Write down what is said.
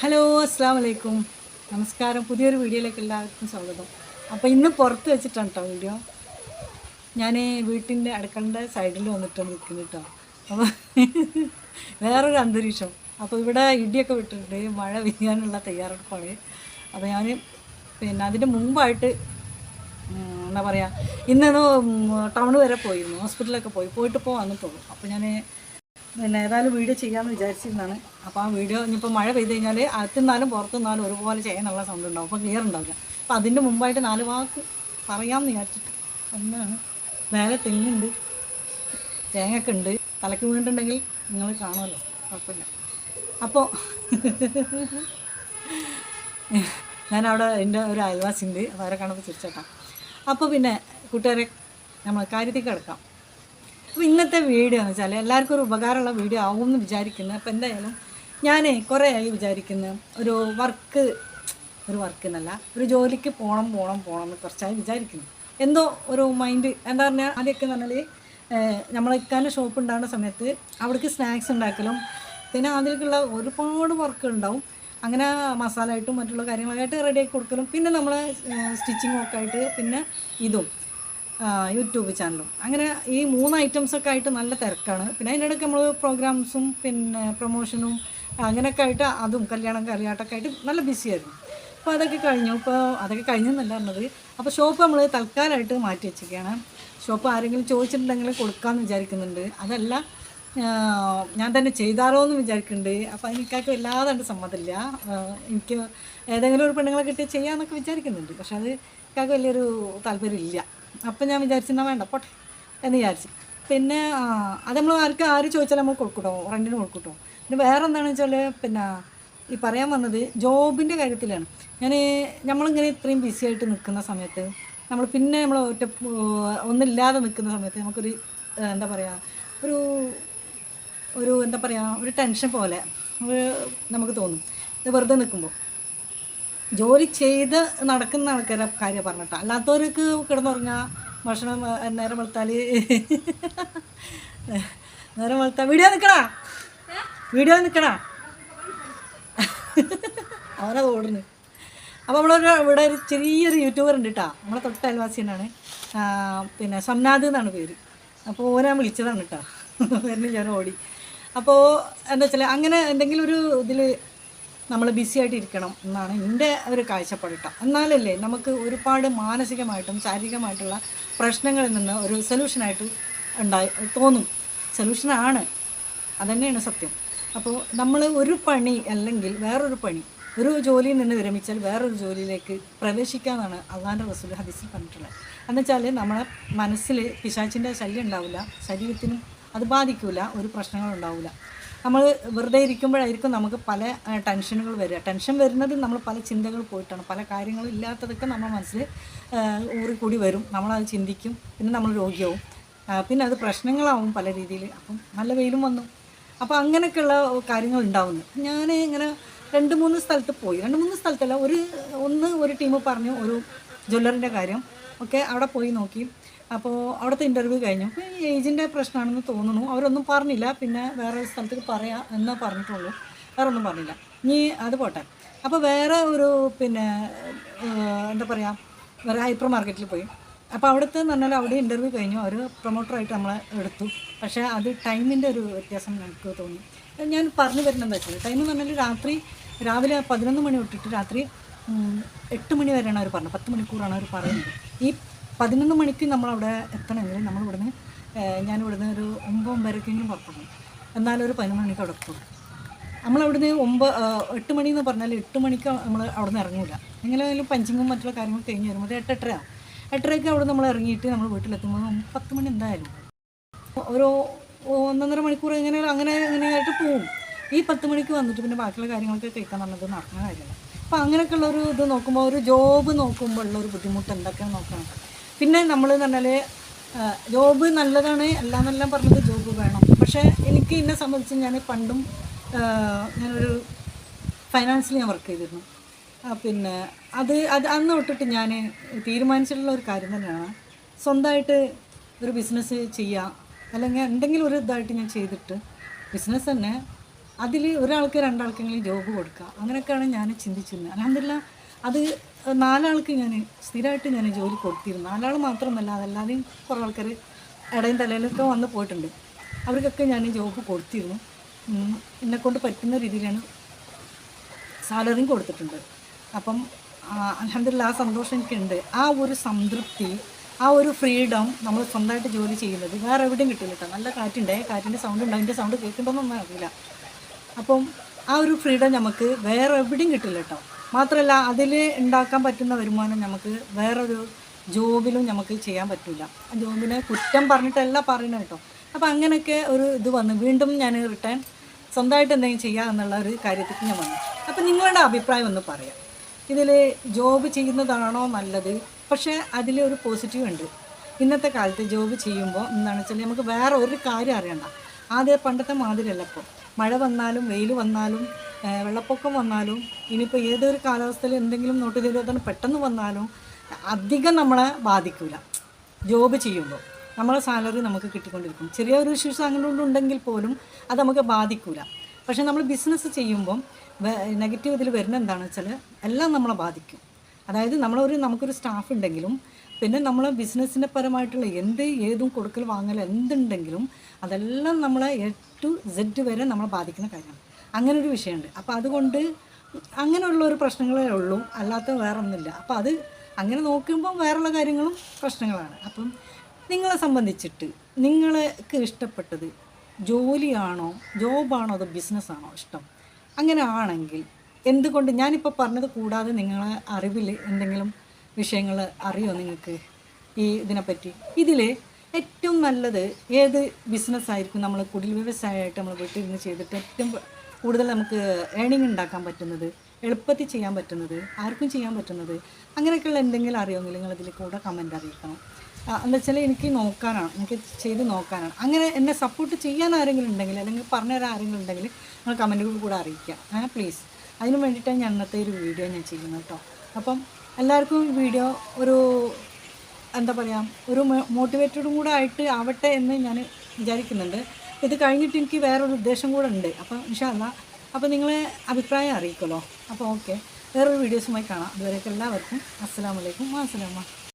Hello അസ്സാം വലൈക്കും നമസ്കാരം. പുതിയൊരു വീഡിയോയിലേക്ക് എല്ലാവർക്കും സ്വാഗതം. അപ്പോൾ ഇന്ന് പുറത്ത് വെച്ചിട്ടാണ് കേട്ടോ വീഡിയോ. ഞാൻ വീട്ടിന്റെ അടുക്കളന്റെ സൈഡിൽ വന്നിട്ടാണ് നിൽക്കുന്നത് കേട്ടോ അപ്പോൾ വേറൊരു അന്തരീക്ഷം. അപ്പോൾ ഇവിടെ ഇടിയൊക്കെ വിട്ടിട്ട് മഴ പെയ്യാനുള്ള തയ്യാറെടുപ്പാണ്. അപ്പോൾ ഞാൻ പിന്നെ അതിന്റെ മുമ്പായിട്ട് എന്താ പറയുക ഇന്നത് ടൗൺ വരെ പോയിരുന്നു. ഹോസ്പിറ്റലൊക്കെ പോയി. പോയിട്ട് ഇപ്പോൾ വന്നിട്ടുള്ളൂ. അപ്പോൾ ഞാൻ പിന്നെ ഏതായാലും വീഡിയോ ചെയ്യാമെന്ന് വിചാരിച്ചിരുന്നതാണ്. അപ്പോൾ ആ വീഡിയോ ഇനിയിപ്പോൾ മഴ പെയ്ത് കഴിഞ്ഞാൽ അകത്തുനിന്നാലും പുറത്തുനിന്നാലും ഒരുപോലെ ചെയ്യാനുള്ള സൗണ്ട് ഉണ്ടാവും. അപ്പോൾ ക്ലിയർ ഉണ്ടാവില്ല. അപ്പോൾ അതിന്റെ മുമ്പായിട്ട് നാല് വാക്ക് പറയാമെന്ന് വിചാരിച്ചിട്ട് ഒന്നാണ് മേലെ തെങ്ങുണ്ട് തേങ്ങയൊക്കെ ഉണ്ട്. തലയ്ക്ക് വീണിട്ടുണ്ടെങ്കിൽ നിങ്ങൾ കാണുമല്ലോ. കുഴപ്പമില്ല. അപ്പോൾ ഞാനവിടെ എന്റെ ഒരു അയൽവാസി ഉണ്ട് അപ്പോൾ അവരെ കാണുമ്പോൾ ചിരിച്ചേക്കാം. അപ്പോൾ പിന്നെ കൂട്ടുകാരെ നമ്മൾ കാര്യത്തിൽ കിടക്കാം. ഇന്നത്തെ വീഡിയോ എന്ന് വെച്ചാൽ എല്ലാവർക്കും ഒരു ഉപകാരമുള്ള വീഡിയോ ആവും എന്ന് വിചാരിക്കുന്നു. അപ്പോൾ എന്തായാലും ഞാൻ കുറേ ആയി വിചാരിക്കുന്നു. ഒരു വർക്ക് ഒരു വർക്ക് എന്നല്ല ഒരു ജോലിക്ക് പോകണം പോകണം പോകണം എന്ന് കുറച്ചായി വിചാരിക്കുന്നു. എന്തോ ഒരു മൈൻഡ് എന്താ പറഞ്ഞാൽ ആദ്യമൊക്കെ എന്ന് പറഞ്ഞാൽ നമ്മളെക്കാന്റെ ഷോപ്പ് ഉണ്ടാകുന്ന സമയത്ത് അവിടേക്ക് സ്നാക്സ് ഉണ്ടാക്കലും പിന്നെ അതിലേക്കുള്ള ഒരുപാട് വർക്ക് ഉണ്ടാവും. അങ്ങനെ മസാല ആയിട്ടും മറ്റുള്ള കാര്യങ്ങളായിട്ട് റെഡിയാക്കി കൊടുക്കലും പിന്നെ നമ്മൾ സ്റ്റിച്ചിങ് ഒക്കെ ആയിട്ട് പിന്നെ ഇതും. യൂട്യൂബ് ചാനലും അങ്ങനെ ഈ മൂന്ന് ഐറ്റംസൊക്കെ ആയിട്ട് നല്ല തിരക്കാണ്. പിന്നെ അതിന്റെ ഇടയ്ക്ക് നമ്മൾ പ്രോഗ്രാംസും പിന്നെ പ്രൊമോഷനും അങ്ങനെയൊക്കെ ആയിട്ട് അതും കല്യാണം കല്യാട്ടൊക്കെ ആയിട്ട് നല്ല ബിസിയായിരുന്നു അപ്പോൾ അതൊക്കെ കഴിഞ്ഞു. ഇപ്പോൾ അതൊക്കെ കഴിഞ്ഞെന്നല്ല പറഞ്ഞത്. അപ്പോൾ ഷോപ്പ് നമ്മൾ തൽക്കാലമായിട്ട് മാറ്റി വെച്ചിരിക്കുകയാണ്. ഷോപ്പ് ആരെങ്കിലും ചോദിച്ചിട്ടുണ്ടെങ്കിൽ കൊടുക്കാമെന്ന് വിചാരിക്കുന്നുണ്ട്. അതല്ല ഞാൻ തന്നെ ചെയ്താലോ എന്ന് വിചാരിക്കുന്നുണ്ട്. അപ്പോൾ എനിക്കൊക്കെ വല്ലാതെ സമ്മതമില്ല എനിക്ക് ഏതെങ്കിലും ഒരു പെണ്ണുങ്ങളെ കിട്ടി ചെയ്യാമെന്നൊക്കെ വിചാരിക്കുന്നുണ്ട്. പക്ഷെ അത് എനിക്കൊക്കെ വലിയൊരു താല്പര്യമില്ല. അപ്പം ഞാൻ വിചാരിച്ചെന്നാ വേണ്ട പോട്ടെ എന്ന് വിചാരിച്ചു. പിന്നെ അത് നമ്മൾ ആർക്ക് ആര് ചോദിച്ചാലും നമ്മൾ കൊടുക്കട്ടോ റെന്റിന് കൊടുക്കട്ടോ. പിന്നെ വേറെ എന്താണെന്ന് വെച്ചാൽ പിന്നെ ഈ പറയാൻ വന്നത് ജോബിന്റെ കാര്യത്തിലാണ്. ഞാൻ നമ്മളിങ്ങനെ ഇത്രയും ബിസി ആയിട്ട് നിൽക്കുന്ന സമയത്ത് നമ്മൾ പിന്നെ നമ്മൾ ഒറ്റ ഒന്നില്ലാതെ നിൽക്കുന്ന സമയത്ത് നമുക്കൊരു എന്താ പറയുക ഒരു ഒരു എന്താ പറയുക ഒരു ടെൻഷൻ പോലെ നമുക്ക് തോന്നും. ഇത് വെറുതെ നിൽക്കുമ്പോൾ ജോലി ചെയ്ത് നടക്കുന്ന ആൾക്കാരെ കാര്യം പറഞ്ഞിട്ട. അല്ലാത്തവർക്ക് കിടന്നുറങ്ങാം ഭക്ഷണം നേരം വെളുത്താൽ നേരം വെളുത്ത. വീഡിയോ നിൽക്കണാ വീഡിയോ നിൽക്കണാ അവനത് ഓടുന്നു അപ്പോൾ നമ്മളൊരു ഇവിടെ ഒരു ചെറിയൊരു യൂട്യൂബർ ഉണ്ട് കേട്ടോ നമ്മളെ തൊട്ട അയൽവാസിയാണ് പിന്നെ സംനാഥ് എന്നാണ് പേര്. അപ്പോൾ ഓനെ വിളിച്ചതാണ് കേട്ടോ വരുന്നില്ല ഓടി. അപ്പോൾ എന്താ വെച്ചാൽ അങ്ങനെ എന്തെങ്കിലും ഒരു ഇതിൽ നമ്മൾ ബിസി ആയിട്ട് ഇരിക്കണം എന്നാണ് എന്റെ ഒരു കാഴ്ചപ്പാടിട്ട എന്നാലല്ലേ നമുക്ക് ഒരുപാട് മാനസികമായിട്ടും ശാരീരികമായിട്ടുള്ള പ്രശ്നങ്ങളിൽ നിന്ന് ഒരു സൊല്യൂഷനായിട്ട് ഉണ്ടായി തോന്നും. സൊല്യൂഷനാണ് അതന്നെയാണ് സത്യം. അപ്പോൾ നമ്മൾ ഒരു പണി അല്ലെങ്കിൽ വേറൊരു പണി ഒരു ജോലിയിൽ നിന്ന് വിരമിച്ചാൽ വേറൊരു ജോലിയിലേക്ക് പ്രവേശിക്കാമെന്നാണ് അള്ളാന്റെ റസൂൽ ഹദീസിൽ പറഞ്ഞിട്ടുള്ളത്. എന്നുവെച്ചാൽ നമ്മളെ മനസ്സിൽ പിശാച്ചിന്റെ ശല്യം ഉണ്ടാവില്ല ശരീരത്തിനും അത് ബാധിക്കില്ല ഒരു പ്രശ്നങ്ങളും ഉണ്ടാവില്ല നമ്മൾ വെറുതെ ഇരിക്കുമ്പോഴായിരിക്കും നമുക്ക് പല ടെൻഷനുകൾ വരിക. ടെൻഷൻ വരുന്നത് നമ്മൾ പല ചിന്തകൾ പോയിട്ടാണ്. പല കാര്യങ്ങളും ഇല്ലാത്തതൊക്കെ നമ്മുടെ മനസ്സിൽ ഊറിക്കൂടി വരും. നമ്മളത് ചിന്തിക്കും പിന്നെ നമ്മൾ രോഗിയാവും. പിന്നെ അത് പ്രശ്നങ്ങളാവും പല രീതിയിൽ. അപ്പം നല്ല വെയിലും വന്നു. അപ്പോൾ അങ്ങനെയൊക്കെയുള്ള കാര്യങ്ങൾ ഉണ്ടാവുന്നു. ഞാൻ ഇങ്ങനെ രണ്ട് മൂന്ന് സ്ഥലത്ത് പോയി. രണ്ട് മൂന്ന് സ്ഥലത്തല്ല ഒരു ഒന്ന് ഒരു ടീം പറഞ്ഞു ഒരു ജ്വല്ലറിന്റെ കാര്യം. ഒക്കെ അവിടെ പോയി നോക്കി. അപ്പോൾ അവിടുത്തെ ഇന്റർവ്യൂ കഴിഞ്ഞു. അപ്പോൾ ഈ ഏജിന്റെ പ്രശ്നമാണെന്ന് തോന്നുന്നു. അവരൊന്നും പറഞ്ഞില്ല. പിന്നെ വേറെ ഒരു സ്ഥലത്തേക്ക് പറയാം എന്നേ പറഞ്ഞിട്ടുള്ളൂ. വേറെ ഒന്നും പറഞ്ഞില്ല. ഇനി അത് പോട്ടെ. അപ്പോൾ വേറെ ഒരു പിന്നെ എന്താ പറയുക വേറെ ഹൈപ്പർ മാർക്കറ്റിൽ പോയി. അപ്പോൾ അവിടുത്തെ എന്ന് പറഞ്ഞാൽ അവിടെ ഇന്റർവ്യൂ കഴിഞ്ഞു. അവർ പ്രൊമോട്ടറായിട്ട് നമ്മളെ എടുത്തു. പക്ഷേ അത് ടൈമിന്റെ ഒരു വ്യത്യാസം എനിക്ക് തോന്നി. ഞാൻ പറഞ്ഞു വരുന്നത് വെച്ചാൽ ടൈം എന്ന് പറഞ്ഞാൽ രാത്രി രാവിലെ പതിനൊന്ന് മണി തൊട്ടിട്ട് രാത്രി എട്ട് മണി വരെയാണ് അവർ പറഞ്ഞത്. പത്ത് മണിക്കൂറാണ് അവർ പറയുന്നത്. ഈ പതിനൊന്ന് മണിക്ക് നമ്മൾ നമ്മളവിടെ എത്തണമെങ്കിൽ നമ്മളിവിടുന്ന് ഞാൻ ഞാനിവിടുന്ന് ഒരു ഒമ്പത് ഒമ്പതരക്കെങ്കിലും പുറപ്പെടും. എന്നാലും ഒരു പതിനൊന്ന് മണിക്ക് അവിടെ എത്തും നമ്മളവിടുന്ന് ഒമ്പത് എട്ട് മണി എന്ന് പറഞ്ഞാൽ എട്ട് മണിക്ക് നമ്മൾ അവിടെ നിന്ന് ഇറങ്ങില്ല എങ്ങനെയായാലും പഞ്ചിങ്ങും മറ്റുള്ള കാര്യങ്ങൾ കഴിഞ്ഞ് വരുമ്പോൾ എട്ട് എട്ടര എട്ടരയ്ക്ക് അവിടെ നമ്മൾ ഇറങ്ങിയിട്ട് നമ്മൾ വീട്ടിലെത്തുമ്പോൾ പത്ത് മണി എന്തായാലും. ഒരു ഒന്നൊന്നര മണിക്കൂർ എങ്ങനെ അങ്ങനെ അങ്ങനെയായിട്ട് പോവും. ഈ പത്ത് മണിക്ക് വന്നിട്ട് പിന്നെ ബാക്കിയുള്ള കാര്യങ്ങളൊക്കെ കേൾക്കാൻ പറഞ്ഞത് നടക്കുന്ന കാര്യമല്ല അപ്പോൾ അങ്ങനെയൊക്കെയുള്ള ഒരു ഇത് നോക്കുമ്പോൾ ഒരു ജോബ് നോക്കുമ്പോൾ ഉള്ള ഒരു ബുദ്ധിമുട്ട് എന്തൊക്കെയാണ് നോക്കണം. പിന്നെ നമ്മൾ എന്ന് പറഞ്ഞാൽ ജോബ് നല്ലതാണ് എല്ലാമെല്ലാം പറഞ്ഞത് ജോബ് വേണം. പക്ഷേ എനിക്ക് എന്നെ സംബന്ധിച്ച് ഞാൻ പണ്ടും ഞാനൊരു ഫൈനാൻസിൽ ഞാൻ വർക്ക് ചെയ്തിരുന്നു. പിന്നെ അത് അത് അന്ന് തൊട്ടിട്ട് ഞാൻ തീരുമാനിച്ചിട്ടുള്ള ഒരു കാര്യം തന്നെയാണ്. സ്വന്തമായിട്ട് ഒരു ബിസിനസ് ചെയ്യുക അല്ലെങ്കിൽ എന്തെങ്കിലും ഒരു ഇതായിട്ട് ഞാൻ ചെയ്തിട്ട് ബിസിനസ് തന്നെ അതിൽ ഒരാൾക്ക് രണ്ടാൾക്കെങ്കിലും ജോബ് കൊടുക്കുക അങ്ങനെയൊക്കെയാണ് ഞാൻ ചിന്തിച്ചിരുന്നത്. അലഹമില്ല അത് നാലാൾക്ക് ഞാൻ സ്ഥിരമായിട്ട് ഞാൻ ജോലി കൊടുത്തിരുന്നു. നാലാൾ മാത്രമല്ല അതല്ലാതെയും കുറേ ആൾക്കാർ ഇടയും തലയിലൊക്കെ വന്ന് പോയിട്ടുണ്ട്. അവർക്കൊക്കെ ഞാൻ ജോബ് കൊടുത്തിരുന്നു. എന്നെക്കൊണ്ട് പറ്റുന്ന രീതിയിലാണ് സാലറിയും കൊടുത്തിട്ടുണ്ട്. അപ്പം അലഹമില്ല ആ സന്തോഷം എനിക്കുണ്ട്. ആ ഒരു സംതൃപ്തി ആ ഒരു ഫ്രീഡം നമ്മൾ സ്വന്തമായിട്ട് ജോലി ചെയ്യുന്നത് വേറെ എവിടെയും കിട്ടില്ല കേട്ടോ. നല്ല കാറ്റുണ്ടേ. കാറ്റിന്റെ സൗണ്ട് ഉണ്ട്? അതിന്റെ സൗണ്ട് കേൾക്കുന്നുണ്ടോന്നൊന്നും അറിയില്ല. അപ്പം ആ ഒരു ഫ്രീഡം നമുക്ക് വേറെ എവിടെയും കിട്ടില്ല കേട്ടോ. മാത്രമല്ല അതിൽ ഉണ്ടാക്കാൻ പറ്റുന്ന വരുമാനം നമുക്ക് വേറൊരു ജോബിലും നമുക്ക് ചെയ്യാൻ പറ്റില്ല ജോബിനെ കുറ്റം പറഞ്ഞിട്ടല്ല പറയുന്നത് കേട്ടോ. അപ്പം അങ്ങനെയൊക്കെ ഒരു ഇത് വന്നു. വീണ്ടും ഞാൻ റിട്ടേൺ സ്വന്തമായിട്ട് എന്തെങ്കിലും ചെയ്യുക എന്നുള്ള ഒരു കാര്യത്തിൽ ഞാൻ വന്നു. അപ്പം നിങ്ങളുടെ അഭിപ്രായം ഒന്ന് പറയാം. ഇതിൽ ജോബ് ചെയ്യുന്നതാണോ നല്ലത്? പക്ഷേ അതിൽ ഒരു പോസിറ്റീവ് ഉണ്ട്. ഇന്നത്തെ കാലത്ത് ജോബ് ചെയ്യുമ്പോൾ എന്താണെന്ന് വെച്ചാൽ നമുക്ക് വേറെ ഒരു കാര്യം അറിയണ്ട. ആദ്യം പണ്ടത്തെ മാതിരിയല്ല ഇപ്പോൾ മഴ വന്നാലും വെയിൽ വന്നാലും വെള്ളപ്പൊക്കം വന്നാലും ഇനിയിപ്പോൾ ഏതൊരു കാലാവസ്ഥയിൽ എന്തെങ്കിലും നോട്ട് ചെയ്താൽ പെട്ടെന്ന് വന്നാലും അധികം നമ്മളെ ബാധിക്കില്ല ജോബ് ചെയ്യുമ്പോൾ നമ്മളെ സാലറി നമുക്ക് കിട്ടിക്കൊണ്ടിരിക്കും. ചെറിയൊരു ഇഷ്യൂസ് അങ്ങനെ ഉണ്ടെങ്കിൽ പോലും അത് നമുക്ക് ബാധിക്കില്ല പക്ഷേ നമ്മൾ ബിസിനസ് ചെയ്യുമ്പം നെഗറ്റീവ് ഇതിൽ വരുന്ന എന്താണെന്ന് വെച്ചാൽ എല്ലാം നമ്മളെ ബാധിക്കും. അതായത് നമ്മളൊരു നമുക്കൊരു സ്റ്റാഫ് ഉണ്ടെങ്കിലും പിന്നെ നമ്മൾ ബിസിനസ്സിന്റെ പരമായിട്ടുള്ള എന്ത് ഏതും കൊടുക്കൽ വാങ്ങൽ എന്തുണ്ടെങ്കിലും അതെല്ലാം നമ്മളെ എ ടു സെഡ് വരെ നമ്മളെ ബാധിക്കുന്ന കാര്യമാണ്. അങ്ങനെ ഒരു വിഷയമുണ്ട്. അപ്പോൾ അതുകൊണ്ട് അങ്ങനെയുള്ള ഒരു പ്രശ്നങ്ങളേ ഉള്ളൂ. അല്ലാത്ത വേറെ ഒന്നുമില്ല അപ്പോൾ അത് അങ്ങനെ നോക്കുമ്പോൾ വേറെയുള്ള കാര്യങ്ങളും പ്രശ്നങ്ങളാണ്. അപ്പം നിങ്ങളെ സംബന്ധിച്ചിട്ട് നിങ്ങൾക്ക് ഇഷ്ടപ്പെട്ടത് ജോലിയാണോ ജോബാണോ അതോ ബിസിനസ്സാണോ ഇഷ്ടം? അങ്ങനെ ആണെങ്കിൽ എന്തുകൊണ്ട് ഞാനിപ്പോൾ പറഞ്ഞത് കൂടാതെ നിങ്ങളെ അറിവിൽ എന്തെങ്കിലും വിഷയങ്ങൾ അറിയോ നിങ്ങൾക്ക് ഈ ഇതിനെപ്പറ്റി? ഇതിൽ ഏറ്റവും നല്ലത് ഏത് ബിസിനസ്സായിരിക്കും? നമ്മൾ കുടിൽ വ്യവസായമായിട്ട് നമ്മൾ വീട്ടിൽ നിന്ന് ചെയ്തിട്ട് ഏറ്റവും കൂടുതൽ നമുക്ക് ഏണിംഗ് ഉണ്ടാക്കാൻ പറ്റുന്നത് എളുപ്പത്തിൽ ചെയ്യാൻ പറ്റുന്നത് ആർക്കും ചെയ്യാൻ പറ്റുന്നത് അങ്ങനെയൊക്കെയുള്ള എന്തെങ്കിലും അറിയുമെങ്കിൽ നിങ്ങൾ ഇതിൽ കൂടെ കമന്റ് അറിയിക്കണം. എന്താ വെച്ചാൽ എനിക്ക് നോക്കാനാണ് എനിക്ക് ചെയ്ത് നോക്കാനാണ്. അങ്ങനെ എന്നെ സപ്പോർട്ട് ചെയ്യാൻ ആരെങ്കിലും ഉണ്ടെങ്കിൽ അല്ലെങ്കിൽ പറഞ്ഞുതരാൻ ആരെങ്കിലും ഉണ്ടെങ്കിൽ നിങ്ങൾ കമന്റുകൾ കൂടെ അറിയിക്കുക. ഏ പ്ലീസ് അതിന് വേണ്ടിയിട്ടാണ് ഞാൻ ഇന്നത്തെ ഒരു വീഡിയോ ഞാൻ ചെയ്യുന്നത് കേട്ടോ. അപ്പം എല്ലാവർക്കും ഈ വീഡിയോ ഒരു എന്താ പറയുക ഒരു മോട്ടിവേറ്റഡും കൂടെ ആയിട്ട് ആവട്ടെ എന്ന് ഞാൻ വിചാരിക്കുന്നുണ്ട്. ഇത് കഴിഞ്ഞിട്ട് എനിക്ക് വേറൊരു ഉദ്ദേശം കൂടെ ഉണ്ട്. അപ്പോൾ ഇൻഷാല്ല അപ്പോൾ നിങ്ങളെ അഭിപ്രായം അറിയിക്കുമല്ലോ അപ്പോൾ ഓക്കെ. വേറൊരു വീഡിയോസുമായി കാണാം. അതുവരെയൊക്കെ എല്ലാവർക്കും അസ്സാം വലൈക്കും അസ്സലാമ